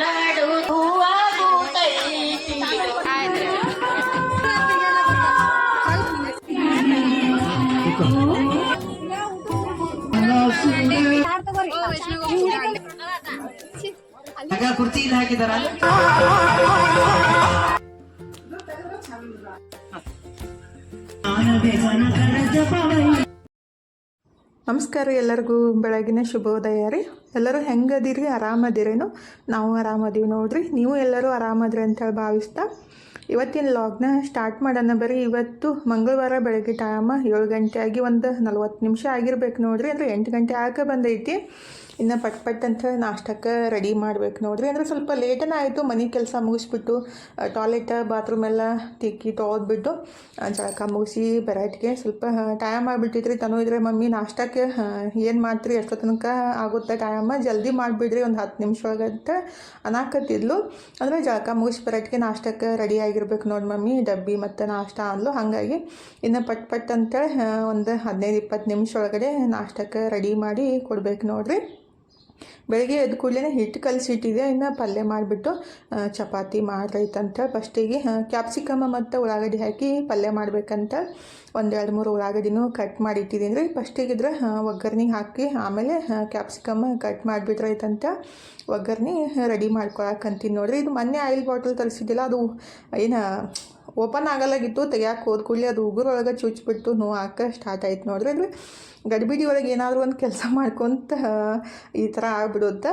ಲಾಡು ಹೂವಾಗುತ್ತೈತಿ ಆಗ ಕುರ್ಚಿ ಇಲ್ಲಿ ಹಾಕಿದಾರ ನಮಸ್ಕಾರ ಎಲ್ಲರಿಗೂ. ಬೆಳಗಿನ ಶುಭೋದಯ ರೀ. ಎಲ್ಲರೂ ಹೆಂಗದಿರಿ? ಆರಾಮದಿರೇನು? ನಾವು ಆರಾಮದೀವಿ ನೋಡ್ರಿ. ನೀವು ಎಲ್ಲರೂ ಆರಾಮದ್ರಿ ಅಂತೇಳಿ ಭಾವಿಸ್ತಾ. ಇವತ್ತಿನ ಲಾಗ್ನ ಸ್ಟಾರ್ಟ್ ಮಾಡೋಣ ಬರೀ ಇವತ್ತು ಮಂಗಳವಾರ ಬೆಳಗ್ಗೆ ಟೈಮ ಏಳು ಗಂಟೆ ಆಗಿ ಒಂದು ನಲ್ವತ್ತು ನಿಮಿಷ ಆಗಿರ್ಬೇಕು ನೋಡ್ರಿ. ಅಂದರೆ ಎಂಟು ಗಂಟೆ ಆಗ ಬಂದೈತಿ. ಇನ್ನು ಪಟ್ ಪಟ್ ಅಂತ ನಾಷ್ಟಕ್ಕೆ ರೆಡಿ ಮಾಡ್ಬೇಕು ನೋಡ್ರಿ. ಅಂದರೆ ಸ್ವಲ್ಪ ಲೇಟನ ಆಯಿತು, ಮನೆ ಕೆಲಸ ಮುಗಿಸ್ಬಿಟ್ಟು ಟಾಯ್ಲೆಟ್ ಬಾತ್ರೂಮ್ ಎಲ್ಲ ತಿಕ್ಕಿ ತೊಗೊದ್ಬಿಟ್ಟು ಜಳಕ ಮುಗಿಸಿ ಬರೋಟಿಗೆ ಸ್ವಲ್ಪ ಟೈಮ್ ಆಗಿಬಿಟ್ಟಿದ್ರಿ ತನೂ ಇದ್ರೆ, ಮಮ್ಮಿ, ನಾಷ್ಟಕ್ಕೆ ಏನು ಮಾಡ್ತೀರಿ? ಎಷ್ಟೋ ತನಕ ಆಗುತ್ತೆ ಟೈಮ ಜಲ್ದಿ ಮಾಡಿಬಿಡ್ರಿ, ಒಂದು ಹತ್ತು ನಿಮಿಷ ಒಳಗಂತ ಅನಾಕತ್ತಿದ್ಲು. ಅಂದರೆ ಜಳಕ ಮುಗಿಸಿ ಬರೋಟಿಗೆ ನಾಷ್ಟಕ್ಕೆ ರೆಡಿ ಆಗಿರ್ಬೇಕು ನೋಡಿ ಮಮ್ಮಿ. ಡಬ್ಬಿ ಮತ್ತು ನಾಷ್ಟ ಅಂದ್ಲು. ಹಾಗಾಗಿ ಇನ್ನು ಪಟ್ ಪಟ್ ಅಂತೇಳಿ ಒಂದು ಹದಿನೈದು ಇಪ್ಪತ್ತು ನಿಮಿಷ ಒಳಗಡೆ ನಾಷ್ಟಕ್ಕೆ ರೆಡಿ ಮಾಡಿ ಕೊಡ್ಬೇಕು ನೋಡ್ರಿ. ಬೆಳಗ್ಗೆ ಎದ್ದು ಕೂಡಲೇ ಹಿಟ್ಟು ಕಲಸಿಟ್ಟಿದೆ. ಇನ್ನು ಪಲ್ಯ ಮಾಡಿಬಿಟ್ಟು ಚಪಾತಿ ಮಾಡ್ರೈತಂತ ಫಸ್ಟಿಗೆ. ಕ್ಯಾಪ್ಸಿಕಮ್ ಮತ್ತು ಉಳ್ಳಾಗಡ್ಡಿ ಹಾಕಿ ಪಲ್ಯ ಮಾಡಬೇಕಂತ ಒಂದೆರಡು ಮೂರು ಉಳ್ಳಾಗಡ್ಡಿನೂ ಕಟ್ ಮಾಡಿ ಇಟ್ಟಿದ್ದೀನಿ ರೀ ಫಸ್ಟಿಗಿದ್ರೆ ಒಗ್ಗರ್ನಿಗೆ ಹಾಕಿ ಆಮೇಲೆ ಕ್ಯಾಪ್ಸಿಕಮ್ ಕಟ್ ಮಾಡಿಬಿಟ್ರೈತಂತ ಒಗ್ಗರ್ನಿ ರೆಡಿ ಮಾಡ್ಕೊಳಕಂತೀನಿ ನೋಡಿರಿ. ಇದು ಮೊನ್ನೆ ಆಯಿಲ್ ಬಾಟಲ್ ತರಿಸಿದ್ದಿಲ್ಲ, ಅದು ಏನು ಓಪನ್ ಆಗಲ್ಲಾಗಿತ್ತು ತೆಗಿಯಾಕೆ ಹೋದ ಕೂಡಲೇ ಅದು ಉಗುರೊಳಗೆ ಚುಚ್ಚಿಬಿಟ್ಟು ನೋವು ಹಾಕ ಸ್ಟಾರ್ಟ್ ಆಯ್ತು ನೋಡಿರಿ. ಅಂದರೆ ಗಡಿಬಿಡಿ ಒಳಗೆ ಏನಾದರೂ ಒಂದು ಕೆಲಸ ಮಾಡ್ಕೊತ, ಈ ಥರ ಆಗ್ಬಿಡುತ್ತೆ.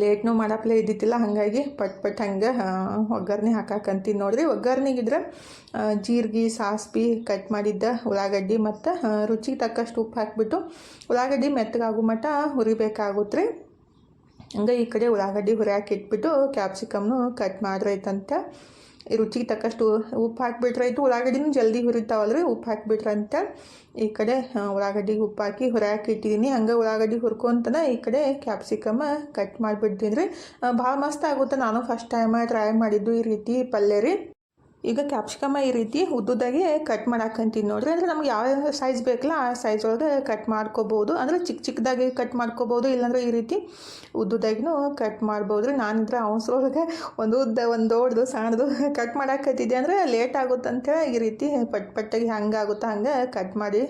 ಲೇಟ್ನೂ ಮಾಡಪ್ಲೇ ಇದ್ದಿತ್ತಿಲ್ಲ, ಹಾಗಾಗಿ ಪಟ್ ಪಟ್ ಹಂಗೆ ಒಗ್ಗರಣೆ ಹಾಕಾಕಂತೀನಿ ನೋಡಿರಿ. ಒಗ್ಗರಣೆಗಿದ್ರೆ ಜೀರಿಗೆ ಸಾಸ್ಬಿ ಕಟ್ ಮಾಡಿದ್ದ ಉಳ್ಳಾಗಡ್ಡಿ ಮತ್ತು ರುಚಿಗೆ ತಕ್ಕಷ್ಟು ಉಪ್ಪು ಹಾಕಿಬಿಟ್ಟು ಉಳ್ಳಾಗಡ್ಡಿ ಮೆತ್ತಗಾಗೋ ಮಟ್ಟ ಹುರಿಬೇಕಾಗುತ್ತೆ ರೀ ಹಂಗೆ ಈ ಕಡೆ ಉಳ್ಳಾಗಡ್ಡಿ ಹುರಿಯಾಕಿಟ್ಬಿಟ್ಟು ಕ್ಯಾಪ್ಸಿಕಮ್ನು ಕಟ್ ಮಾಡ್ರೈತಂತ. ರುಚಿಗೆ ತಕ್ಕಷ್ಟು ಉಪ್ಪು ಹಾಕಿಬಿಟ್ರಾಯ್ತು ಉಳ್ಳಾಗಡ್ಡಿನೂ ಜಲ್ದಿ ಹುರಿತಾವಲ್ರಿ. ಉಪ್ಪು ಹಾಕಿಬಿಟ್ರಂತ ಈ ಕಡೆ ಉಳ್ಳಾಗಡ್ಡಿಗೆ ಉಪ್ಪು ಹಾಕಿ ಹುರಾಕಿ ಇಟ್ಟಿದ್ದೀನಿ. ಹಂಗೆ ಉಳ್ಳಾಗಡ್ಡಿ ಹುರ್ಕೊಂತನ ಈ ಕಡೆ ಕ್ಯಾಪ್ಸಿಕಮ್ಮ ಕಟ್ ಮಾಡಿಬಿಡ್ತೀನಿ ರೀ. ಭಾಳ ಮಸ್ತ್ ಆಗುತ್ತೆ. ನಾನು ಫಸ್ಟ್ ಟೈಮ ಟ್ರೈ ಮಾಡಿದ್ದು ಈ ರೀತಿ ಪಲ್ಯ ರೀ. ಈಗ ಕ್ಯಾಪ್ಸಿಕಮ ಈ ರೀತಿ ಉದ್ದುದಾಗೆ ಕಟ್ ಮಾಡಾಕಂತೀನಿ ನೋಡ್ರಿ. ಅಂದರೆ ನಮ್ಗೆ ಯಾವ ಸೈಜ್ ಬೇಕಲ್ಲ ಆ ಸೈಜ್ ಒಳಗೆ ಕಟ್ ಮಾಡ್ಕೋಬೋದು. ಅಂದರೆ ಚಿಕ್ಕ ಚಿಕ್ಕದಾಗಿ ಕಟ್ ಮಾಡ್ಕೋಬೋದು. ಇಲ್ಲಾಂದ್ರೆ ಈ ರೀತಿ ಉದ್ದುದಾಗಿನೂ ಕಟ್ ಮಾಡ್ಬೋದು ರೀ ನಾನಿದ್ರೆ ಅವಸರೊಳಗೆ ಒಂದು ಉದ್ದ, ಒಂದು ದೊಡ್ಡದು, ಸಣ್ಣದು ಕಟ್ ಮಾಡಾಕತ್ತಿದ್ದೆ. ಅಂದರೆ ಲೇಟ್ ಆಗುತ್ತಂತ ಈ ರೀತಿ ಪಟ್ ಪಟ್ಟಾಗಿ ಹಂಗೆ ಆಗುತ್ತೆ ಹಂಗೆ ಕಟ್ ಮಾಡಿ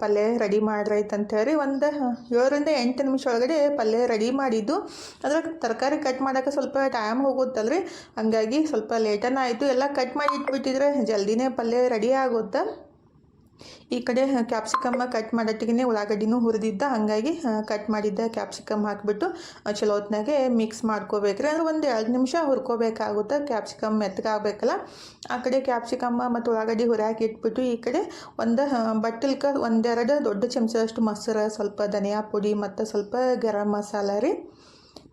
ಪಲ್ಯ ರೆಡಿ ಮಾಡ್ರೈತಂತ ಹೇಳಿ ಒಂದು ಏಳರಿಂದ ಎಂಟು ನಿಮಿಷ ಒಳಗಡೆ ಪಲ್ಯ ರೆಡಿ ಮಾಡಿದ್ದು. ಅದ್ರಾಗ ತರಕಾರಿ ಕಟ್ ಮಾಡೋಕ್ಕೆ ಸ್ವಲ್ಪ ಟೈಮ್ ಹೋಗುತ್ತಲ್ರಿ. ಹಂಗಾಗಿ ಸ್ವಲ್ಪ ಲೇಟನ ಆಯಿತು. ಎಲ್ಲ ಕಟ್ ಮಾಡಿ ಇಟ್ಬಿಟ್ಟಿದ್ರೆ ಜಲ್ದಿನೇ ಪಲ್ಯ ರೆಡಿ ಆಗುತ್ತೆ. ಈ ಕಡೆ ಕ್ಯಾಪ್ಸಿಕಮ್ಮ ಕಟ್ ಮಾಡೋಟ್ಟಿಗೆ ಉಳ್ಳಾಗಡ್ಡಿನೂ ಹುರಿದಿದ್ದ, ಹಾಗಾಗಿ ಕಟ್ ಮಾಡಿದ್ದ ಕ್ಯಾಪ್ಸಿಕಮ್ ಹಾಕಿಬಿಟ್ಟು ಚಲೋ ಹೊತ್ನಾಗೆ ಮಿಕ್ಸ್ ಮಾಡ್ಕೋಬೇಕ್ರಿ. ಅಂದ್ರೆ ಒಂದು ಎರಡು ನಿಮಿಷ ಹುರ್ಕೋಬೇಕಾಗುತ್ತೆ ಕ್ಯಾಪ್ಸಿಕಮ್ ಮೆತ್ತಗಾಗಬೇಕಲ್ಲ. ಆ ಕಡೆ ಕ್ಯಾಪ್ಸಿಕಮ್ಮ ಮತ್ತು ಉಳ್ಳಾಗಡ್ಡಿ ಹುರಿಯಾಕಿ ಇಟ್ಬಿಟ್ಟು, ಈ ಕಡೆ ಒಂದು ಬಟ್ಟಲ್ಕ ಒಂದೆರಡು ದೊಡ್ಡ ಚಮಚದಷ್ಟು ಮೊಸರು, ಸ್ವಲ್ಪ ಧನಿಯಾ ಪುಡಿ ಮತ್ತು ಸ್ವಲ್ಪ ಗರಂ ಮಸಾಲ ರೀ.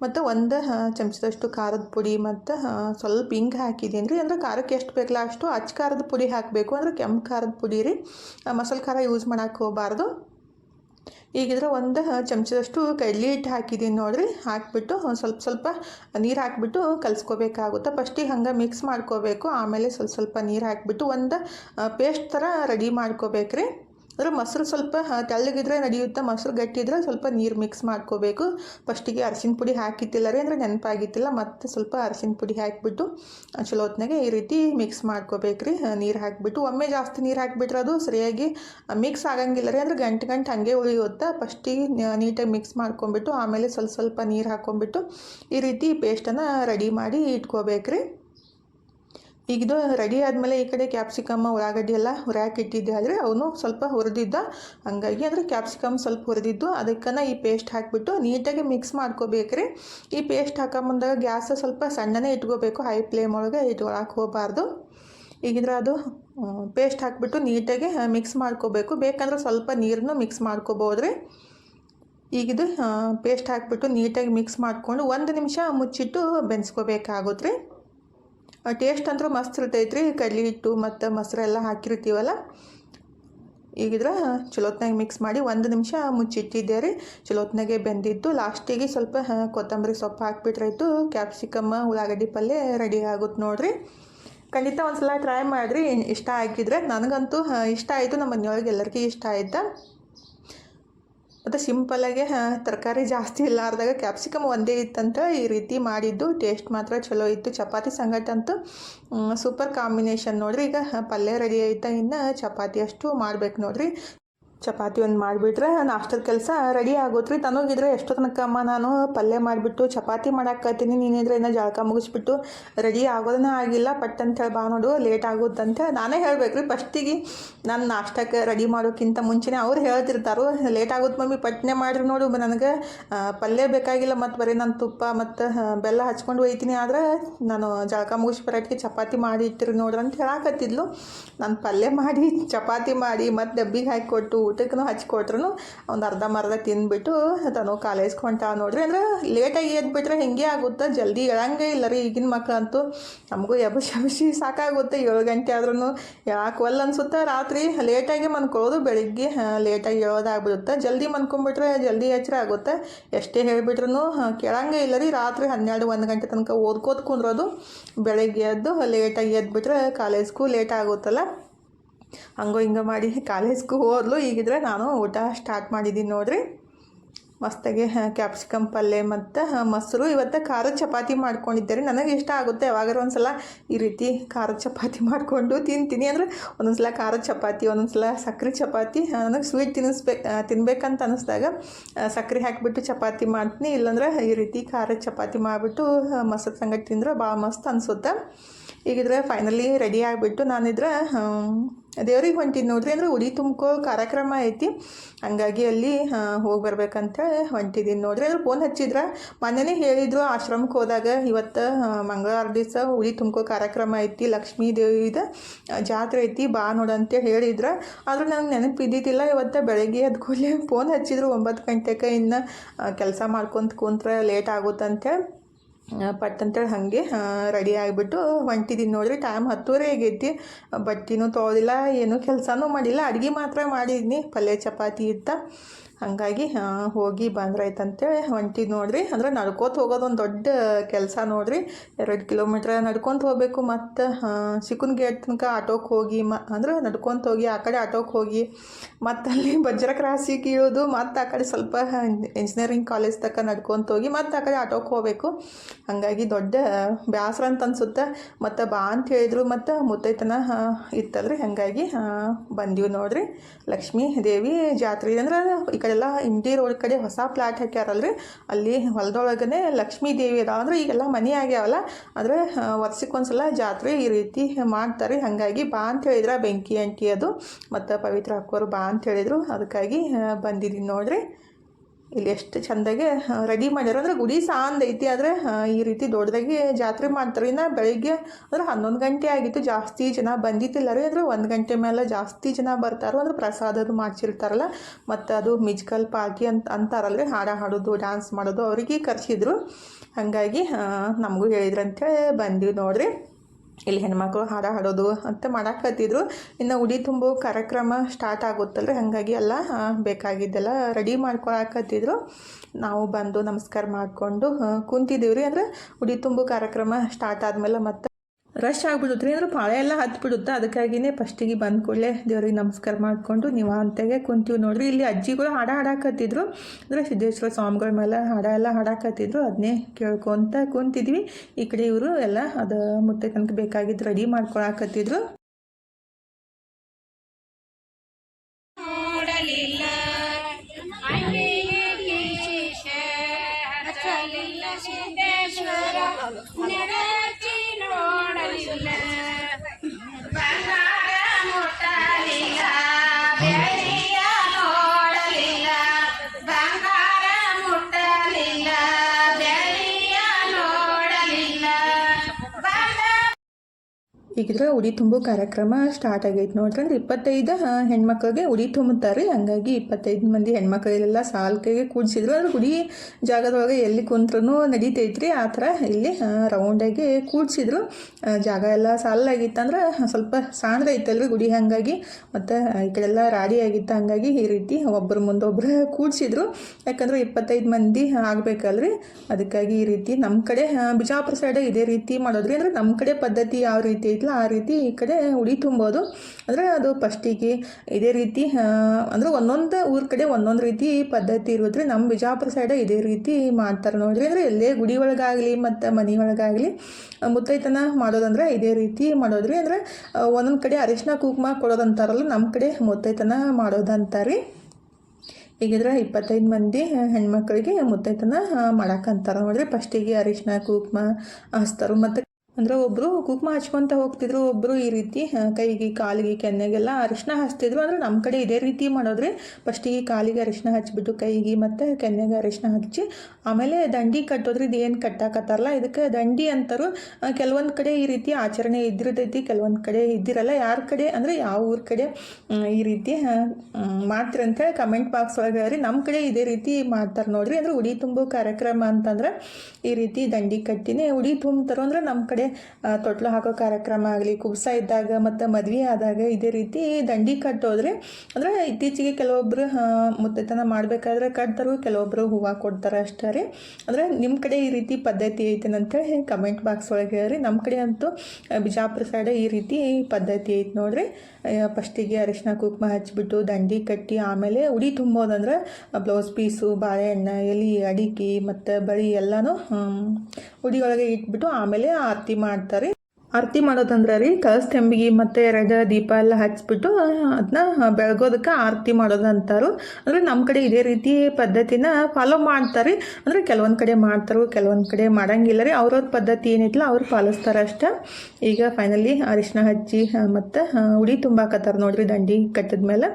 ಮತ್ತು ಒಂದು ಚಮಚದಷ್ಟು ಖಾರದ ಪುಡಿ ಮತ್ತು ಸ್ವಲ್ಪ ಹಿಂಗೆ ಹಾಕಿದ್ದೀನಿ ರೀ. ಅಂದ್ರೆ ಖಾರಕ್ಕೆ ಎಷ್ಟು ಬೇಕಲ್ಲ ಅಷ್ಟು ಅಚ್ಚ ಖಾರದ ಪುಡಿ ಹಾಕಬೇಕು. ಅಂದ್ರೆ ಕೆಂಪು ಖಾರದ ಪುಡಿ ರೀ. ಮಸಾಲೆ ಖಾರ ಯೂಸ್ ಮಾಡೋಕೆ ಹೋಗಬಾರ್ದು. ಈಗಿದ್ರೆ ಒಂದು ಚಮಚದಷ್ಟು ಕಡ್ಲಿ ಹಿಟ್ಟು ಹಾಕಿದ್ದೀನಿ ನೋಡಿರಿ. ಹಾಕಿಬಿಟ್ಟು ಸ್ವಲ್ಪ ಸ್ವಲ್ಪ ನೀರು ಹಾಕಿಬಿಟ್ಟು ಕಲಿಸ್ಕೋಬೇಕಾಗುತ್ತೆ. ಫಸ್ಟಿಗೆ ಹಂಗೆ ಮಿಕ್ಸ್ ಮಾಡ್ಕೋಬೇಕು. ಆಮೇಲೆ ಸ್ವಲ್ಪ ಸ್ವಲ್ಪ ನೀರು ಹಾಕಿಬಿಟ್ಟು ಒಂದು ಪೇಸ್ಟ್ ಥರ ರೆಡಿ ಮಾಡ್ಕೋಬೇಕ್ರಿ. ಅಂದರೆ ಮೊಸರು ಸ್ವಲ್ಪ ತೆಳ್ಳಗಿದ್ರೆ ನಡೆಯುತ್ತೆ, ಮೊಸರು ಗಟ್ಟಿದ್ರೆ ಸ್ವಲ್ಪ ನೀರು ಮಿಕ್ಸ್ ಮಾಡ್ಕೋಬೇಕು. ಫಸ್ಟಿಗೆ ಅರಿಶಿನ ಪುಡಿ ಹಾಕಿತ್ತಿಲ್ಲ ರೀ ಅಂದರೆ ನೆನಪಾಗಿತ್ತಿಲ್ಲ, ಮತ್ತು ಸ್ವಲ್ಪ ಅರಿಶಿನ ಪುಡಿ ಹಾಕಿಬಿಟ್ಟು ಚಲೋ ಹೊತ್ನಾಗೆ ಈ ರೀತಿ ಮಿಕ್ಸ್ ಮಾಡ್ಕೋಬೇಕು ರೀ ನೀರು ಹಾಕಿಬಿಟ್ಟು, ಒಮ್ಮೆ ಜಾಸ್ತಿ ನೀರು ಹಾಕಿಬಿಟ್ರೆ ಅದು ಸರಿಯಾಗಿ ಮಿಕ್ಸ್ ಆಗಂಗಿಲ್ಲ ರೀ ಅಂದರೆ ಗಂಟು ಗಂಟು ಹಾಗೆ ಉಳಿಯುತ್ತೆ. ಫಸ್ಟಿಗೆ ನೀಟಾಗಿ ಮಿಕ್ಸ್ ಮಾಡ್ಕೊಂಬಿಟ್ಟು ಆಮೇಲೆ ಸ್ವಲ್ಪ ಸ್ವಲ್ಪ ನೀರು ಹಾಕ್ಕೊಂಬಿಟ್ಟು ಈ ರೀತಿ ಪೇಸ್ಟನ್ನು ರೆಡಿ ಮಾಡಿ ಇಟ್ಕೋಬೇಕು ರೀ ಈಗ ಇದು ರೆಡಿ ಆದಮೇಲೆ ಈ ಕಡೆ ಕ್ಯಾಪ್ಸಿಕಮ್ಮ ಉಳ್ಳಾಗಡ್ಡಿ ಎಲ್ಲ ಹುರಿಯಾಕೆ ಇಟ್ಟಿದ್ದೆ. ಆದರೆ ಅವನು ಸ್ವಲ್ಪ ಹುರಿದಿದ್ದ. ಹಂಗಾಗಿ ಅಂದರೆ ಕ್ಯಾಪ್ಸಿಕಮ್ ಸ್ವಲ್ಪ ಹುರಿದಿದ್ದು. ಅದಕ್ಕನ್ನು ಈ ಪೇಸ್ಟ್ ಹಾಕಿಬಿಟ್ಟು ನೀಟಾಗಿ ಮಿಕ್ಸ್ ಮಾಡ್ಕೋಬೇಕ್ರಿ. ಈ ಪೇಸ್ಟ್ ಹಾಕೊಂಬಂದಾಗ ಗ್ಯಾಸ್ ಸ್ವಲ್ಪ ಸಣ್ಣನೇ ಇಟ್ಕೋಬೇಕು. ಹೈ ಫ್ಲೇಮ್ ಒಳಗೆ ಇಟ್ಕೊಳಕ್ಕೆ ಹೋಗಬಾರ್ದು. ಈಗಿದ್ರೆ ಅದು ಪೇಸ್ಟ್ ಹಾಕಿಬಿಟ್ಟು ನೀಟಾಗಿ ಮಿಕ್ಸ್ ಮಾಡ್ಕೋಬೇಕು. ಬೇಕಂದ್ರೆ ಸ್ವಲ್ಪ ನೀರನ್ನು ಮಿಕ್ಸ್ ಮಾಡ್ಕೋಬೋದ್ರಿ. ಈಗಿದು ಪೇಸ್ಟ್ ಹಾಕಿಬಿಟ್ಟು ನೀಟಾಗಿ ಮಿಕ್ಸ್ ಮಾಡಿಕೊಂಡು ಒಂದು ನಿಮಿಷ ಮುಚ್ಚಿಟ್ಟು ಬೆನ್ಸ್ಕೋಬೇಕಾಗುತ್ತೆ ರೀ ಟೇಸ್ಟ್ ಅಂತೂ ಮಸ್ತ್ ಇರ್ತೈತೆ ರೀ ಕಡ್ಲಿ ಹಿಟ್ಟು ಮತ್ತು ಮೊಸರೆಲ್ಲ ಹಾಕಿರ್ತೀವಲ್ಲ? ಈಗಿದ್ರೆ ಚಲೋತ್ನಾಗೆ ಮಿಕ್ಸ್ ಮಾಡಿ ಒಂದು ನಿಮಿಷ ಮುಚ್ಚಿಟ್ಟಿದ್ದೆ ರೀ. ಚಲೋತ್ನಾಗೆ ಬೆಂದಿದ್ದು ಲಾಸ್ಟಿಗೆ ಸ್ವಲ್ಪ ಕೊತ್ತಂಬರಿ ಸೊಪ್ಪು ಹಾಕ್ಬಿಟ್ರಾಯ್ತು ಕ್ಯಾಪ್ಸಿಕಮ್ ಉಳ್ಳಾಗಡ್ಡಿ ಪಲ್ಯ ರೆಡಿ ಆಗುತ್ತೆ ನೋಡಿರಿ. ಖಂಡಿತ ಒಂದು ಸಲ ಟ್ರೈ ಮಾಡಿರಿ ಇಷ್ಟ ಆಗಿದ್ರೆ. ನನಗಂತೂ ಇಷ್ಟ ಆಯಿತು. ನಮ್ಮ ಮನೆಯೊಳಗೆ ಎಲ್ಲರಿಗೂ ಇಷ್ಟ ಆಯ್ತಾ? ಮತ್ತು ಸಿಂಪಲ್ಲಾಗೆ ತರಕಾರಿ ಜಾಸ್ತಿ ಇಲ್ಲಾರ್ದಾಗ ಕ್ಯಾಪ್ಸಿಕಮ್ ಒಂದೇ ಇತ್ತಂತ ಈ ರೀತಿ ಮಾಡಿದ್ದು. ಟೇಸ್ಟ್ ಮಾತ್ರ ಚಲೋ ಇತ್ತು. ಚಪಾತಿ ಸಂಗಟ ಅಂತೂ ಸೂಪರ್ ಕಾಂಬಿನೇಷನ್ ನೋಡ್ರಿ. ಈಗ ಪಲ್ಯ ರೆಡಿ ಆಯ್ತಾ ಇನ್ನು, ಚಪಾತಿ ಅಷ್ಟು ಮಾಡ್ಬೇಕು ನೋಡ್ರಿ. ಚಪಾತಿ ಒಂದು ಮಾಡಿಬಿಟ್ರೆ ನಾಷ್ಟದ ಕೆಲಸ ರೆಡಿ ಆಗೋತ್ರಿ. ತನಗಿದ್ರೆ ಎಷ್ಟೋ ತನಕ ಅಮ್ಮ ನಾನು ಪಲ್ಯ ಮಾಡಿಬಿಟ್ಟು ಚಪಾತಿ ಮಾಡಾಕತ್ತೀನಿ ನೀನಿದ್ರೆ ಇನ್ನೂ ಜಳಕ ಮುಗಿಸ್ಬಿಟ್ಟು ರೆಡಿ ಆಗೋದನ್ನ ಆಗಿಲ್ಲ. ಪಟ್ ಅಂತ ಹೇಳಿ ಬಾ ನೋಡು ಲೇಟ್ ಆಗೋದಂತ ನಾನೇ ಹೇಳ್ಬೇಕು ರೀ ಫಸ್ಟಿಗೆ ನಾನು ನಾಷ್ಟಕ್ಕೆ ರೆಡಿ ಮಾಡೋಕ್ಕಿಂತ ಮುಂಚೆನೇ ಅವ್ರು ಹೇಳ್ತಿರ್ತಾರೋ ಲೇಟ್ ಆಗುತ್ತೆ ಮಮ್ಮಿ, ಪಟ್ನೆ ಮಾಡಿರಿ ನೋಡು. ನನಗೆ ಪಲ್ಯ ಬೇಕಾಗಿಲ್ಲ. ಮತ್ತು ಬರೀ ನಾನು ತುಪ್ಪ ಮತ್ತು ಬೆಲ್ಲ ಹಚ್ಕೊಂಡು ಒಯ್ತೀನಿ. ಆದ್ರೆ ನಾನು ಜಳಕ ಮುಗಿಸಿ ಚಪಾತಿ ಮಾಡಿ ಇಟ್ಟಿರಿ ನೋಡ್ರಿ ಅಂತ ಹೇಳಾಕತ್ತಿದ್ಲು. ನಾನು ಪಲ್ಯ ಮಾಡಿ, ಚಪಾತಿ ಮಾಡಿ ಮತ್ತು ಡಬ್ಬಿಗೆ ಹಾಕಿ ಕೊಟ್ಟು ಊಟಕ್ಕೂ ಹಚ್ಕೊಟ್ರು ಒಂದು ಅರ್ಧ ಮರ್ಧ ತಿಂದ್ಬಿಟ್ಟು ತನು ಕಾಲೇಜ್ಗೆ ಹೊಂಟ ನೋಡ್ರಿ. ಅಂದ್ರೆ ಲೇಟಾಗಿ ಎದ್ಬಿಟ್ರೆ ಹೆಂಗೆ ಆಗುತ್ತೆ? ಜಲ್ದಿ ಹೇಳಂಗೆ ಇಲ್ಲ ರೀ ಈಗಿನ ಮಕ್ಕಳಂತೂ. ನಮಗೂ ಎಬಸಿ ಸಾಕಾಗುತ್ತೆ. ಏಳು ಗಂಟೆ ಆದ್ರೂ ಒಲ್ಲ ಅನ್ಸುತ್ತೆ. ರಾತ್ರಿ ಲೇಟಾಗಿ ಮನ್ಕೊಳ್ಳೋದು ಬೆಳಿಗ್ಗೆ ಲೇಟಾಗಿ ಹೇಳೋದಾಗ್ಬಿಡುತ್ತೆ ಜಲ್ದಿ ಮನ್ಕೊಂಬಿಟ್ರೆ ಜಲ್ದಿ ಎಚ್ಚರ ಆಗುತ್ತೆ. ಎಷ್ಟೇ ಹೇಳಿಬಿಟ್ರು ಕೇಳಂಗೆ ಇಲ್ಲ ರೀ. ರಾತ್ರಿ ಹನ್ನೆರಡು, ಒಂದು ಗಂಟೆ ತನಕ ಓದ್ಕೋತ ಕುಂದ್ರೋದು. ಬೆಳಗ್ಗೆ ಎದ್ದು ಲೇಟಾಗಿ ಎದ್ಬಿಟ್ರೆ ಕಾಲೇಜ್ಗೂ ಲೇಟ್ ಆಗುತ್ತಲ್ಲ. ಹಂಗೋ ಹಿಂಗೋ ಮಾಡಿ ಕಾಲೇಜ್ಗೂ ಹೋದ್ಲು. ಈಗಿದ್ರೆ ನಾನು ಊಟ ಸ್ಟಾರ್ಟ್ ಮಾಡಿದ್ದೀನಿ ನೋಡ್ರಿ. ಮಸ್ತಾಗಿ ಕ್ಯಾಪ್ಸಿಕಮ್ ಪಲ್ಯ ಮತ್ತು ಮೊಸರು. ಇವತ್ತು ಖಾರದ ಚಪಾತಿ ಮಾಡ್ಕೊಂಡಿದ್ದೆ ರೀ. ನನಗೆ ಇಷ್ಟ ಆಗುತ್ತೆ. ಯಾವಾಗಾರು ಒಂದು ಸಲ ಈ ರೀತಿ ಖಾರದ ಚಪಾತಿ ಮಾಡಿಕೊಂಡು ತಿಂತೀನಿ. ಅಂದರೆ ಒಂದೊಂದು ಸಲ ಖಾರದ ಚಪಾತಿ ಒಂದೊಂದು ಸಲ ಸಕ್ಕರೆ ಚಪಾತಿ ನನಗೆ ಸ್ವೀಟ್ ತಿನ್ನಿಸ್ಬೇಕು ತಿನ್ಬೇಕಂತ ಅನ್ನಿಸ್ದಾಗ ಸಕ್ಕರೆ ಹಾಕಿಬಿಟ್ಟು ಚಪಾತಿ ಮಾಡ್ತೀನಿ. ಇಲ್ಲಾಂದ್ರೆ ಈ ರೀತಿ ಖಾರದ ಚಪಾತಿ ಮಾಡಿಬಿಟ್ಟು ಮೊಸರು ಸಂಗತಿ ತಿಂದ್ರೆ ಭಾಳ ಮಸ್ತ್ ಅನಿಸುತ್ತೆ. ಈಗಿದ್ರೆ ಫೈನಲಿ ರೆಡಿ ಆಗಿಬಿಟ್ಟು ನಾನಿದ್ರೆ ದೇವ್ರಿಗೆ ಹೊಂಟಿದ್ದು ನೋಡ್ರಿ ಅಂದ್ರೆ ಉಡಿ ತುಂಬ್ಕೋ ಕಾರ್ಯಕ್ರಮ ಐತಿ. ಹಂಗಾಗಿ ಅಲ್ಲಿ ಹೋಗಿ ಬರ್ಬೇಕಂತ ಹೊಂಟಿದ್ದೀನಿ ನೋಡ್ರಿ. ಅಂದ್ರೆ ಫೋನ್ ಹಚ್ಚಿದ್ರ? ಮೊನ್ನೆನೇ ಹೇಳಿದ್ರು ಆಶ್ರಮಕ್ಕೆ ಹೋದಾಗ ಇವತ್ತು ಮಂಗಳವಾರ ದಿವಸ ಉಳಿ ತುಂಬ್ಕೋ ಕಾರ್ಯಕ್ರಮ ಐತಿ ಲಕ್ಷ್ಮೀ ದೇವಿದ ಜಾತ್ರೆ ಐತಿ ಬಾ ನೋಡಂತ ಹೇಳಿದ್ರ. ಆದ್ರೆ ನನಗೆ ನೆನಪಿದ್ದಿದ್ದಿಲ್ಲ ಇವತ್ತು ಬೆಳಗ್ಗೆ ಎದ್ದು ಫೋನ್ ಹಚ್ಚಿದ್ರು. ಒಂಬತ್ತು ಗಂಟೆಗೆ ಇನ್ನು ಕೆಲಸ ಮಾಡ್ಕೊತ ಕುಂತ್ರೆ ಲೇಟ್ ಆಗುತ್ತಂತೇಳಿ ಆ, ಪಟ್ ಅಂತೇಳಿ ಹಾಗೆ ರೆಡಿ ಆಗಿಬಿಟ್ಟು ಹೊಂಟಿದ್ದೀನಿ ನೋಡ್ರಿ ಟೈಮ್ ಹತ್ತುವರೆ ಆಗೈತಿ. ಬಟ್ಟಿನೂ ತೊಳೆದಿಲ್ಲ, ಏನೂ ಕೆಲಸನೂ ಮಾಡಿಲ್ಲ. ಅಡುಗೆ ಮಾತ್ರ ಮಾಡಿದ್ದೀನಿ ಪಲ್ಯ, ಚಪಾತಿ ಇತ್ತ. ಹಾಗಾಗಿ ಹೋಗಿ ಬಂದ್ರಾಯ್ತಂತೇಳಿ ಹೊಂಟಿದ್ದು ನೋಡ್ರಿ. ಅಂದ್ರೆ ನಡ್ಕೋತ ಹೋಗೋದೊಂದು ದೊಡ್ಡ ಕೆಲಸ ನೋಡ್ರಿ. ಎರಡು ಕಿಲೋಮೀಟ್ರ್ ನಡ್ಕೊತ ಹೋಗಬೇಕು ಮತ್ತು ಚಿಕ್ಕನ್ ಗೇಟ್ ತನಕ ಆಟೋಕ್ಕೆ ಹೋಗಿ ಮ, ಅಂದ್ರೆ ನಡ್ಕೊತ ಹೋಗಿ ಆ ಕಡೆ ಆಟೋಕ್ಕೆ ಹೋಗಿ ಮತ್ತು ಅಲ್ಲಿ ಬಜ್ರ ಕ್ರಾಸಿಗೆ ಇಳೋದು ಮತ್ತು ಆ ಕಡೆ ಸ್ವಲ್ಪ ಇಂಜಿನಿಯರಿಂಗ್ ಕಾಲೇಜ್ ತನಕ ನಡ್ಕೊತ ಹೋಗಿ ಮತ್ತು ಆ ಕಡೆ ಆಟೋಕ್ಕೆ ಹೋಗಬೇಕು. ಹಾಗಾಗಿ ದೊಡ್ಡ ಬ್ಯಾಸರ ಅಂತ ಅನ್ಸುತ್ತೆ. ಮತ್ತು ಬಾ ಅಂತ ಹೇಳಿದ್ರು ಮತ್ತು ಮುತ್ತೈತನ ಇತ್ತಲ್ರಿ. ಹಾಗಾಗಿ ಬಂದೀವಿ ನೋಡ್ರಿ. ಲಕ್ಷ್ಮೀ ದೇವಿ ಜಾತ್ರೆ ಅಂದ್ರೆ ಈ ಕಡೆ ಎಲ್ಲ ಇಂಡಿ ರೋಡ್ ಕಡೆ ಹೊಸ ಪ್ಲಾಟ್ ಹಾಕ್ಯಾರಲ್ರಿ. ಅಲ್ಲಿ ಹೊಲದೊಳಗನೆ ಲಕ್ಷ್ಮೀ ದೇವಿ ಅದಾವ ಅಂದ್ರೆ ಈಗೆಲ್ಲ ಮನೆ ಆಗ್ಯಾವಲ್ಲ. ಆದರೆ ವರ್ಷಕ್ಕೊಂದ್ಸಲ ಜಾತ್ರೆ ಈ ರೀತಿ ಮಾಡ್ತಾರೆ. ಹಾಗಾಗಿ ಬಾ ಅಂತ ಹೇಳಿದ್ರೆ ಬೆಂಕಿ ಅಂಟಿ ಅದು. ಮತ್ತು ಪವಿತ್ರ ಅಕ್ಕೋರು ಬಾ ಅಂತ ಹೇಳಿದರು. ಅದಕ್ಕಾಗಿ ಬಂದಿದ್ದೀನಿ ನೋಡ್ರಿ. ಇಲ್ಲಿ ಎಷ್ಟು ಚಂದಾಗೆ ರೆಡಿ ಮಾಡ್ಯಾರ. ಅಂದ್ರೆ ಗುಡಿ ಸಾಂದ್ ಐತಿ, ಆದರೆ ಈ ರೀತಿ ದೊಡ್ಡದಾಗಿ ಜಾತ್ರೆ ಮಾಡ್ತಾರೆ. ಇನ್ನು ಬೆಳಿಗ್ಗೆ ಅಂದ್ರೆ ಹನ್ನೊಂದು ಗಂಟೆ ಆಗಿತ್ತು, ಜಾಸ್ತಿ ಜನ ಬಂದಿತ್ತಿಲ್ಲ ರೀ. ಅಂದ್ರೆ ಒಂದು ಗಂಟೆ ಮೇಲೆ ಜಾಸ್ತಿ ಜನ ಬರ್ತಾರೋ, ಅಂದ್ರೆ ಪ್ರಸಾದದು ಮಾಡ್ಸಿರ್ತಾರಲ್ಲ, ಮತ್ತು ಅದು ಮ್ಯೂಸಿಕಲ್ ಪಾರ್ಟಿ ಅಂತ, ಅಂತಾರಲ್ರಿ. ಹಾಡ ಹಾಡೋದು ಡ್ಯಾನ್ಸ್ ಮಾಡೋದು ಅವರಿಗೆ ಕರೆಸಿದ್ರು. ಹಾಗಾಗಿ ನಮಗೂ ಹೇಳಿದ್ರು ಅಂತೇಳಿ ಬಂದೀವಿ ನೋಡ್ರಿ. ಇಲ್ಲಿ ಹೆಣ್ಮಕ್ಳು ಹಾಡ ಹಾಡೋದು ಅಂತ ಮಾಡಾಕತ್ತಿದ್ರು ಇನ್ನು ಉಡಿ ತುಂಬು ಕಾರ್ಯಕ್ರಮ ಸ್ಟಾರ್ಟ್ ಆಗುತ್ತಲ್ರಿ? ಹಾಗಾಗಿ ಎಲ್ಲ ಬೇಕಾಗಿದ್ದೆಲ್ಲ ರೆಡಿ ಮಾಡ್ಕೊಳಕತ್ತಿದ್ರು ನಾವು ಬಂದು ನಮಸ್ಕಾರ ಮಾಡಿಕೊಂಡು ಕುಂತಿದ್ದೀವಿ ರೀ ಅಂದ್ರೆ ಉಡಿ ತುಂಬು ಕಾರ್ಯಕ್ರಮ ಸ್ಟಾರ್ಟ್ ಆದಮೇಲೆ ಮತ್ತೆ ರಶ್ ಆಗ್ಬಿಡುತ್ತೆ, ಏನಾದ್ರು ಪಾಳೆ ಎಲ್ಲ ಹತ್ಬಿಡುತ್ತೆ? ಅದಕ್ಕಾಗಿನೇ ಫಸ್ಟಿಗೆ ಬಂದ ಕೂಡಲೇ ದೇವ್ರಿಗೆ ನಮಸ್ಕಾರ ಮಾಡಿಕೊಂಡು ನೀವು ಅಂತೆಗೆ ಕುಂತೀವಿ ನೋಡ್ರಿ. ಇಲ್ಲಿ ಅಜ್ಜಿಗಳು ಹಾಡ ಹಾಡಾಕತ್ತಿದ್ರು. ಅಂದರೆ ಸಿದ್ದೇಶ್ವರ ಸ್ವಾಮಿಗಳ ಮೇಲೆ ಹಾಡ ಎಲ್ಲ ಹಾಡಾಕತ್ತಿದ್ರು. ಅದನ್ನೇ ಕೇಳ್ಕೊತ ಕುಂತಿದ್ವಿ. ಈ ಕಡೆ ಇವರು ಎಲ್ಲ ಅದು ಮುತ್ತೆ ತನಕ ಬೇಕಾಗಿದ್ದು ರೆಡಿ ಮಾಡ್ಕೊಳಕತ್ತಿದ್ರು. ಸಿದ್ದೇಶ್ವರ. கண்களில்ல ಈಗಿದ್ರೆ ಉಡಿ ತುಂಬು ಕಾರ್ಯಕ್ರಮ ಸ್ಟಾರ್ಟ್ ಆಗೈತೆ ನೋಡ್ರಿ. ಇಪ್ಪತ್ತೈದು ಹೆಣ್ಮಕ್ಳಿಗೆ ಉಡಿ ತುಂಬುತ್ತಾರೆ. ಹಂಗಾಗಿ ಇಪ್ಪತ್ತೈದು ಮಂದಿ ಹೆಣ್ಮಕ್ಳಿಗೆಲ್ಲ ಸಾಲ್ಕೆಗೆ ಕೂಡಿಸಿದ್ರು. ಅದ್ರ ಗುಡಿ ಜಾಗದೊಳಗೆ ಎಲ್ಲಿ ಕುಂತ್ರೂ ನಡೀತೈತ್ರಿ. ಆ ಥರ ಇಲ್ಲಿ ರೌಂಡಾಗಿ ಕೂಡಿಸಿದ್ರು. ಜಾಗ ಎಲ್ಲ ಸಾಲಾಗಿತ್ತಂದ್ರೆ ಸ್ವಲ್ಪ ಸಾಂದ್ರ ಐತಲ್ರಿ ಗುಡಿ ಹಾಗಾಗಿ ಮತ್ತು ಈ ಕಡೆ ಎಲ್ಲ ರಾಡಿ ಆಗಿತ್ತು. ಹಂಗಾಗಿ ಈ ರೀತಿ ಒಬ್ಬರು ಮುಂದೊಬ್ರು ಕೂಡಿಸಿದ್ರು. ಯಾಕಂದ್ರೆ ಇಪ್ಪತ್ತೈದು ಮಂದಿ ಆಗಬೇಕಲ್ರಿ. ಅದಕ್ಕಾಗಿ ಈ ರೀತಿ ನಮ್ಮ ಕಡೆ ಬಿಜಾಪುರ ಸೈಡ್ ಇದೇ ರೀತಿ ಮಾಡೋದ್ರಿ. ಅಂದ್ರೆ ನಮ್ಮ ಕಡೆ ಪದ್ಧತಿ ಯಾವ ರೀತಿ ಐತಿಲ್ಲ ಆ ರೀತಿ ಈ ಕಡೆ ಉಡಿ ತುಂಬೋದು. ಅಂದರೆ ಅದು ಫಸ್ಟಿಗೆ ಇದೇ ರೀತಿ ಅಂದರೆ ಒಂದೊಂದು ಊರ ಕಡೆ ಒಂದೊಂದು ರೀತಿ ಪದ್ಧತಿ ಇರೋದ್ರಿ ನಮ್ಮ ಬಿಜಾಪುರ ಸೈಡ ಇದೇ ರೀತಿ ಮಾಡ್ತಾರೆ ನೋಡ್ರಿ. ಅಂದರೆ ಎಲ್ಲೇ ಗುಡಿ ಒಳಗಾಗಲಿ ಮತ್ತು ಮನೆ ಒಳಗಾಗಲಿ ಮುತ್ತೈತನ ಮಾಡೋದಂದ್ರೆ ಇದೇ ರೀತಿ ಮಾಡೋದ್ರಿ. ಅಂದರೆ ಒಂದೊಂದು ಕಡೆ ಅರಿಶಿನ ಕುಂಕುಮ ಕೊಡೋದಂತಾರಲ್ಲ ನಮ್ಮ ಕಡೆ ಮುತ್ತೈತನ ಮಾಡೋದಂತಾರೆ. ಈಗಿದ್ರೆ ಇಪ್ಪತ್ತೈದು ಮಂದಿ ಹೆಣ್ಮಕ್ಳಿಗೆ ಮುತ್ತೈತನ ಮಾಡಕ್ಕಂತಾರೆ ನೋಡ್ರಿ. ಫಸ್ಟಿಗೆ ಅರಿಶಿನ ಕುಂಕುಮ ಹಚ್ತಾರೆ ಮತ್ತು ಅಂದ್ರೆ ಒಬ್ಬರು ಕುಂಕುಮ ಹಚ್ಕೊಂತ ಹೋಗ್ತಿದ್ರು ಒಬ್ಬರು ಈ ರೀತಿ ಕೈಗೆ ಕಾಲಿಗೆ ಕೆನ್ನೆಗೆಲ್ಲ ಅರಿಶಿನ ಹಚ್ತಿದ್ರು. ಅಂದ್ರೆ ನಮ್ಮ ಕಡೆ ಇದೇ ರೀತಿ ಮಾಡೋದ್ರಿ. ಫಸ್ಟಿಗೆ ಕಾಲಿಗೆ ಅರಿಶಿನ ಹಚ್ಬಿಟ್ಟು ಕೈಗೆ ಮತ್ತು ಕೆನ್ನೆಗೆ ಅರಿಶಿನ ಹಚ್ಚಿ, ಆಮೇಲೆ ದಂಡಿ ಕಟ್ಟೋದ್ರಿ. ಇದು ಕಟ್ಟಾಕತ್ತಾರಲ್ಲ, ಇದಕ್ಕೆ ದಂಡಿ ಅಂತಾರು. ಕೆಲವೊಂದು ಕಡೆ ಈ ರೀತಿ ಆಚರಣೆ ಇದ್ದಿರ್ತೈತಿ, ಕೆಲವೊಂದು ಕಡೆ ಇದ್ದಿರಲ್ಲ. ಯಾರ ಕಡೆ ಅಂದರೆ ಯಾವ ಊರ ಕಡೆ ಈ ರೀತಿ ಮಾಡ್ತೀರಿ ಅಂತೇಳಿ ಕಮೆಂಟ್ ಬಾಕ್ಸ್ ಒಳಗೆ ರೀ ನಮ್ಮ ಕಡೆ ಇದೇ ರೀತಿ ಮಾಡ್ತಾರೆ ನೋಡ್ರಿ. ಅಂದ್ರೆ ಉಡಿ ತುಂಬೋ ಕಾರ್ಯಕ್ರಮ ಅಂತಂದ್ರೆ ಈ ರೀತಿ ದಂಡಿ ಕಟ್ಟಿನೇ ಉಡಿ ತುಂಬ್ತಾರೋ ಅಂದ್ರೆ ನಮ್ಮ ಕಡೆ ಆ, ತೊಟ್ಲು ಹಾಕೋ ಕಾರ್ಯಕ್ರಮ ಆಗಲಿ ಕುಬ್ಸ ಇದ್ದಾಗ ಮತ್ತು ಮದುವೆ ಆದಾಗ ಇದೇ ರೀತಿ ದಂಡಿ ಕಟ್ಟೋದ್ರೆ ಅಂದ್ರೆ ಇತ್ತೀಚೆಗೆ ಕೆಲವೊಬ್ಬರು ಮುದ್ದೆತನ ಮಾಡಬೇಕಾದ್ರೆ ಕಟ್ತಾರು ಕೆಲವೊಬ್ಬರು ಹೂವು ಕೊಡ್ತಾರೆ ಅಷ್ಟೇ ರೀ. ಅಂದರೆ ನಿಮ್ಮ ಕಡೆ ಈ ರೀತಿ ಪದ್ಧತಿ ಐತೇನಂತೇಳಿ ಕಮೆಂಟ್ ಬಾಕ್ಸ್ ಒಳಗೆ ರೀ ನಮ್ಮ ಕಡೆ ಅಂತೂ ಆ, ಬಿಜಾಪುರ ಸೈಡ್ ಈ ರೀತಿ ಪದ್ಧತಿ ಐತೆ ನೋಡ್ರಿ. ಫಸ್ಟಿಗೆ ಅರಿಶಿನ ಕುಂಕುಮ ಹಚ್ಚಿಬಿಟ್ಟು ದಂಡಿ ಕಟ್ಟಿ ಆಮೇಲೆ ಉಡಿ ತುಂಬೋದಂದ್ರೆ ಬ್ಲೌಸ್ ಪೀಸು ಬಾಳೆಹಣ್ಣು ಎಲೆ ಅಡಿಕೆ ಮತ್ತು ಬಳಿ ಎಲ್ಲನೂ ಉಡಿಯೊಳಗೆ ಇಟ್ಬಿಟ್ಟು ಆಮೇಲೆ ಆರತಿ ಮಾಡ್ತಾರೆ. ಆರತಿ ಮಾಡೋದಂದ್ರೆ ರೀ ಕಳಸ ತೆಂಬಿಗೆ ಮತ್ತು ರಜ ದೀಪ ಎಲ್ಲ ಹಚ್ಬಿಟ್ಟು ಅದನ್ನ ಬೆಳಗೋದಕ್ಕೆ ಆರತಿ ಮಾಡೋದಂತಾರು ಅಂದ್ರೆ ಅಂದರೆ ನಮ್ಮ ಕಡೆ ಇದೇ ರೀತಿ ಪದ್ಧತಿನ ಫಾಲೋ ಮಾಡ್ತಾರೆ. ಅಂದರೆ ಕೆಲವೊಂದು ಕಡೆ ಮಾಡ್ತಾರೆ ಕೆಲವೊಂದು ಕಡೆ ಮಾಡಂಗಿಲ್ಲ ರೀ. ಅವ್ರವ್ರ ಪದ್ಧತಿ ಏನೈತಿಲ್ಲ ಅವ್ರು ಪಾಲಿಸ್ತಾರೆ ಅಷ್ಟ. ಈಗ ಫೈನಲಿ ಅರಿಶಿನ ಹಚ್ಚಿ ಮತ್ತು ಉಡಿ ತುಂಬಾಕತ್ತಾರ ನೋಡ್ರಿ ದಂಡಿ ಕಟ್ಟಿದ ಮೇಲೆ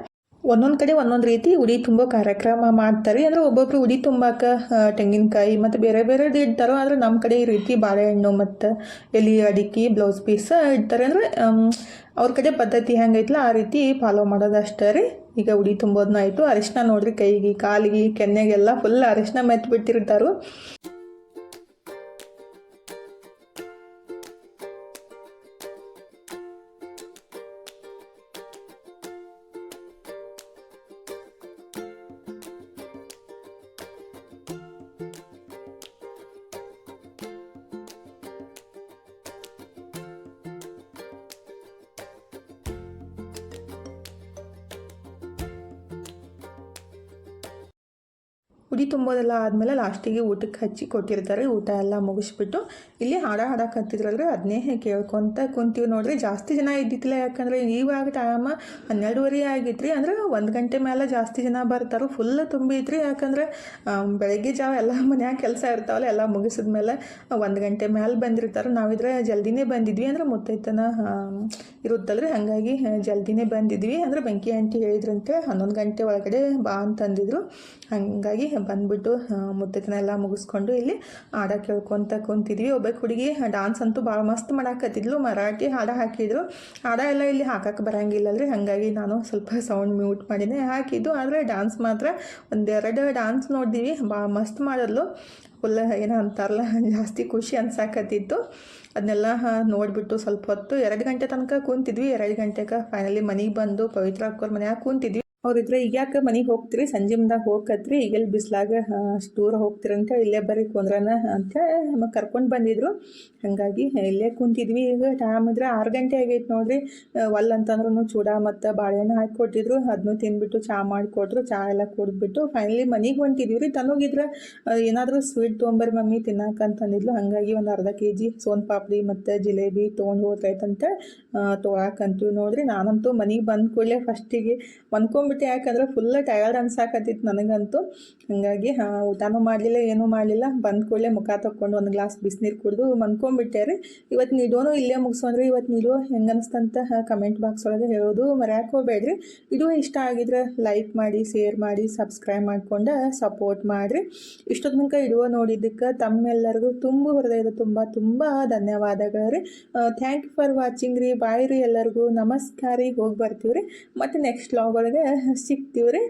ಒಂದೊಂದು ಕಡೆ ಒಂದೊಂದು ರೀತಿ ಉಡಿ ತುಂಬೋ ಕಾರ್ಯಕ್ರಮ ಮಾಡ್ತಾರೆ. ಅಂದ್ರೆ ಒಬ್ಬೊಬ್ರು ಉಡಿ ತುಂಬಾಕ ತೆಂಗಿನಕಾಯಿ ಮತ್ತು ಬೇರೆ ಬೇರೆ ಇಡ್ತಾರೋ, ಆದರೆ ನಮ್ಮ ಕಡೆ ಈ ರೀತಿ ಬಾಳೆಹಣ್ಣು ಮತ್ತು ಎಲೆ, ಅಡಿಕೆ, ಬ್ಲೌಸ್ ಪೀಸ್ ಇಡ್ತಾರೆ. ಅಂದ್ರೆ ಅವ್ರ ಕಡೆ ಪದ್ಧತಿ ಹೆಂಗೈತಲ್ಲ ಆ ರೀತಿ ಫಾಲೋ ಮಾಡೋದಷ್ಟೇ ರೀ. ಈಗ ಉಡಿ ತುಂಬೋದನ್ನ ಆಯಿತು. ಅರಿಶಿನ ನೋಡ್ರಿ ಕೈಗೆ, ಕಾಲಿಗೆ, ಕೆನ್ನೆಗೆಲ್ಲ ಫುಲ್ ಅರಿಶಿನ ಮೆತ್ಬಿಟ್ಟಿರ್ತಾರೋ ಉಡಿ ತುಂಬೋದೆಲ್ಲ ಆದಮೇಲೆ ಲಾಸ್ಟಿಗೆ ಊಟಕ್ಕೆ ಹಚ್ಚಿ ಕೊಟ್ಟಿರ್ತಾರೆ. ಊಟ ಎಲ್ಲ ಮುಗಿಸ್ಬಿಟ್ಟು ಇಲ್ಲಿ ಹಾಡ ಹಾಡಕ್ಕೆ ಹತ್ತಿದ್ರಲ್ರಿ, ಅದನ್ನೇ ಕೇಳ್ಕೊತ ಕುಂತೀವಿ ನೋಡ್ರಿ. ಜಾಸ್ತಿ ಜನ ಇದ್ದಿತ್ತಿಲ್ಲ ಯಾಕಂದ್ರೆ ಇವಾಗ ಟೈಮ್ ಹನ್ನೆರಡುವರೆ ಆಗಿತ್ರಿ. ಅಂದ್ರೆ ಒಂದು ಗಂಟೆ ಮೇಲೆ ಜಾಸ್ತಿ ಜನ ಬರ್ತಾರೆ ಫುಲ್ ತುಂಬಿತ್ರಿ ಯಾಕಂದ್ರೆ ಬೆಳಗ್ಗೆ ಜಾವ ಎಲ್ಲ ಮನ್ಯಾಗ ಕೆಲಸ ಇರ್ತಾವಲ್ಲ, ಎಲ್ಲ ಮುಗಿಸಿದ ಮೇಲೆ ಒಂದು ಗಂಟೆ ಮೇಲೆ ಬಂದಿರ್ತಾರೆ. ನಾವಿದ್ರೆ ಜಲ್ದಿನೇ ಬಂದಿದ್ವಿ. ಅಂದ್ರೆ ಮುತ್ತೈತನ ಇರುತ್ತಲ್ಲ ರೀ ಹಾಗಾಗಿ ಜಲ್ದಿನೇ ಬಂದಿದ್ವಿ. ಅಂದ್ರೆ ಬೆಂಕಿ ಆಂಟಿ ಹೇಳಿದ್ರಂತೆ, ಹನ್ನೊಂದು ಗಂಟೆ ಒಳಗಡೆ ಬಾ ಅಂತಂದಿದ್ರು. ಹಾಗಾಗಿ ಬಂದ್ಬಿಟ್ಟು ಮುತ್ತೈತನ ಎಲ್ಲ ಮುಗಿಸ್ಕೊಂಡು ಇಲ್ಲಿ ಹಾಡ ಕೇಳ್ಕೊತ ಕುಂತಿದ್ವಿ. ಒಬ್ಬ ಹುಡುಗಿ ಡಾನ್ಸ್ ಅಂತೂ ಭಾಳ ಮಸ್ತ್ ಮಾಡಾಕತ್ತಿದ್ಲು. ಮರಾಠಿ ಹಾಡ ಹಾಕಿದ್ರು. ಹಾಡ ಎಲ್ಲ ಇಲ್ಲಿ ಹಾಕಕ್ಕೆ ಬರಂಗಿಲ್ಲಲ್ರಿ ಹಾಗಾಗಿ ನಾನು ಸ್ವಲ್ಪ ಸೌಂಡ್ ಮ್ಯೂಟ್ ಮಾಡಿದೆ ಹಾಕಿದ್ದು ಆದರೆ ಡಾನ್ಸ್ ಮಾತ್ರ ಒಂದೆರಡು ಡಾನ್ಸ್ ನೋಡಿದ್ವಿ. ಭಾಳ ಮಸ್ತ್ ಮಾಡಲು ಫುಲ್ ಏನೋ ಅಂತಾರಲ್ಲ, ಜಾಸ್ತಿ ಖುಷಿ ಅನ್ಸಾಕತ್ತಿತ್ತು. ಅದನ್ನೆಲ್ಲ ನೋಡಿಬಿಟ್ಟು ಸ್ವಲ್ಪ ಹೊತ್ತು ಎರಡು ಗಂಟೆ ತನಕ ಕೂತಿದ್ವಿ. ಎರಡು ಗಂಟೆಗೆ ಫೈನಲಿ ಮನೆಗೆ ಬಂದು ಪವಿತ್ರ ಅಕ್ಕೋರ್ ಮನೆಯಾಗ ಕೂತಿದ್ವಿ. ಅವ್ರಿದ್ರೆ ಈಗ ಯಾಕೆ ಮನೆಗೆ ಹೋಗ್ತೀರಿ? ಸಂಜೆ ಮುಂದಾಗ ಹೋಗತ್ರಿ. ಈಗೆಲ್ಲಿ ಬಿಸ್ಲಾಗ ಅಷ್ಟು ದೂರ ಹೋಗ್ತೀರಂತ ಇಲ್ಲೇ ಬರೀ ಕುಂದ್ರನ ಅಂತ ನಮಗೆ ಕರ್ಕೊಂಡು ಬಂದಿದ್ರು. ಹಾಗಾಗಿ ಇಲ್ಲೇ ಕುಂತಿದ್ವಿ. ಈಗ ಟೈಮ್ ಇದ್ರೆ ಆರು ಗಂಟೆ ಆಗೈತೆ ನೋಡ್ರಿ. ಒಲ್ಲ ಅಂತಂದ್ರೂ ಚೂಡ ಮತ್ತು ಬಾಳೆಹಣ್ಣು ಹಾಕಿ ಕೊಟ್ಟಿದ್ರು. ಅದನ್ನು ತಿಂದ್ಬಿಟ್ಟು ಚಹಾ ಮಾಡಿಕೊಟ್ರು ಚಹಾ ಎಲ್ಲ ಕುಡಿದ್ಬಿಟ್ಟು ಫೈನಲಿ ಮನೆಗೆ ಹೊಂಟಿದ್ವಿ ರೀ. ತನಗಿದ್ರೆ ಏನಾದರೂ ಸ್ವೀಟ್ ತೊಗೊಂಬರ್ರಿ ಮಮ್ಮಿ ತಿನ್ನಕ್ಕೆ ಅಂತಂದಿದ್ಲು ಹಾಗಾಗಿ ಒಂದು ಅರ್ಧ ಕೆ ಜಿ ಸೋನ್ ಪಾಪಡಿ ಮತ್ತು ಜಿಲೇಬಿ ತೊಗೊಂಡು ಹೋಗ್ತೈತಂತ ತೊಗೊಳಕಂತೀವಿ ನೋಡ್ರಿ. ನಾನಂತೂ ಮನೆಗೆ ಬಂದ ಕೂಡಲೇ ಫಸ್ಟಿಗೆ ಮನ್ಕೊಂಬಿಟ್ಟೆ. ಯಾಕಂದ್ರೆ ಫುಲ್ ಟಯರ್ಡ್ ಅನ್ಸಾಕತ್ತಿತ್ತು ನನಗಂತೂ. ಹಾಗಾಗಿ ಊಟನೂ ಮಾಡಲಿಲ್ಲ, ಏನೂ ಮಾಡಲಿಲ್ಲ. ಬಂದ ಕೂಡಲೇ ಮುಖ ತಕ್ಕೊಂಡು ಒಂದು ಗ್ಲಾಸ್ ಬಿಸಿನೀರು ಕುಡಿದು ಮನ್ಕೊಂಬಿಟ್ಟೆ ರೀ. ಇವತ್ತು ನಿಡೋನು ಇಲ್ಲೇ ಮುಗಿಸೋಂದ್ರೆ ಇವತ್ತು ನಿಡೋ ಹೆಂಗೆ ಅನಿಸ್ತಂತ ಕಮೆಂಟ್ ಬಾಕ್ಸ್ ಒಳಗೆ ಹೇಳೋದು ಮರ್ಯಾಕೆ ಇದು ಇಷ್ಟ ಆಗಿದ್ರೆ ಲೈಕ್ ಮಾಡಿ ಶೇರ್ ಮಾಡಿ ಸಬ್ಸ್ಕ್ರೈಬ್ ಮಾಡಿಕೊಂಡು ಸಪೋರ್ಟ್ ಮಾಡಿರಿ. ಇಷ್ಟೊತ್ತು ತನಕ ಇಡುವ ನೋಡಿದ್ದಕ್ಕೆ ತಮ್ಮೆಲ್ಲರಿಗೂ ತುಂಬ ಹೃದಯದ ತುಂಬ ತುಂಬ ಧನ್ಯವಾದಗಳು ರೀ. ಥ್ಯಾಂಕ್ ಯು ಫಾರ್ ವಾಚಿಂಗ್ ರೀ. ಬಾಯ್ ಎಲ್ಲರಿಗೂ ನಮಸ್ಕಾರ ಹೋಗಿ ಬರ್ತೀವಿ ರೀ ಮತ್ತು ನೆಕ್ಸ್ಟ್ ಲಾಗ್ ಒಳಗೆ ಸಿಗ್ತೀವಿ ರೀ